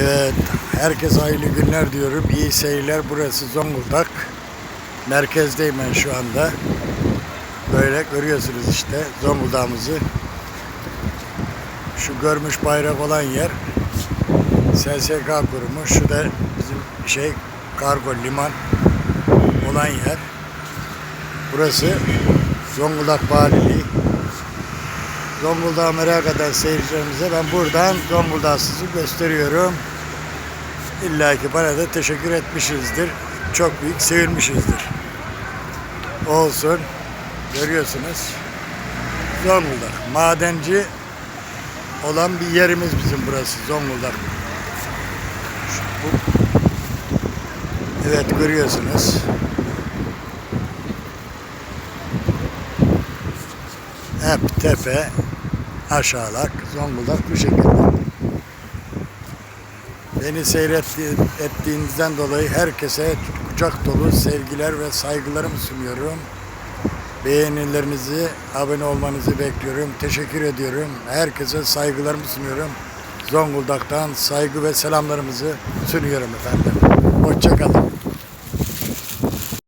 Evet, herkese hayırlı günler diyorum. İyi seyirler. Burası Zonguldak. Merkezdeyim ben şu anda. Böyle görüyorsunuz işte Zonguldak'ımızı. Şu görmüş bayrak olan yer SSK kurumu. Şu da bizim şey kargo liman olan yer. Burası Zonguldak Valiliği. Zonguldak'ı merak eden seyircilerimize ben buradan Zonguldak sizi gösteriyorum. İlla ki bana da teşekkür etmişizdir. Çok büyük sevilmişizdir. Olsun. Görüyorsunuz. Zonguldak. Madenci olan bir yerimiz bizim burası Zonguldak. Evet görüyorsunuz. Hep tepe, aşağılak, Zonguldak bu şekilde. Beni seyretti, ettiğinizden dolayı herkese kucak dolu sevgiler ve saygılarımı sunuyorum. Beğenilerinizi, abone olmanızı bekliyorum. Teşekkür ediyorum. Herkese saygılarımı sunuyorum. Zonguldak'tan saygı ve selamlarımızı sunuyorum efendim. Hoşçakalın.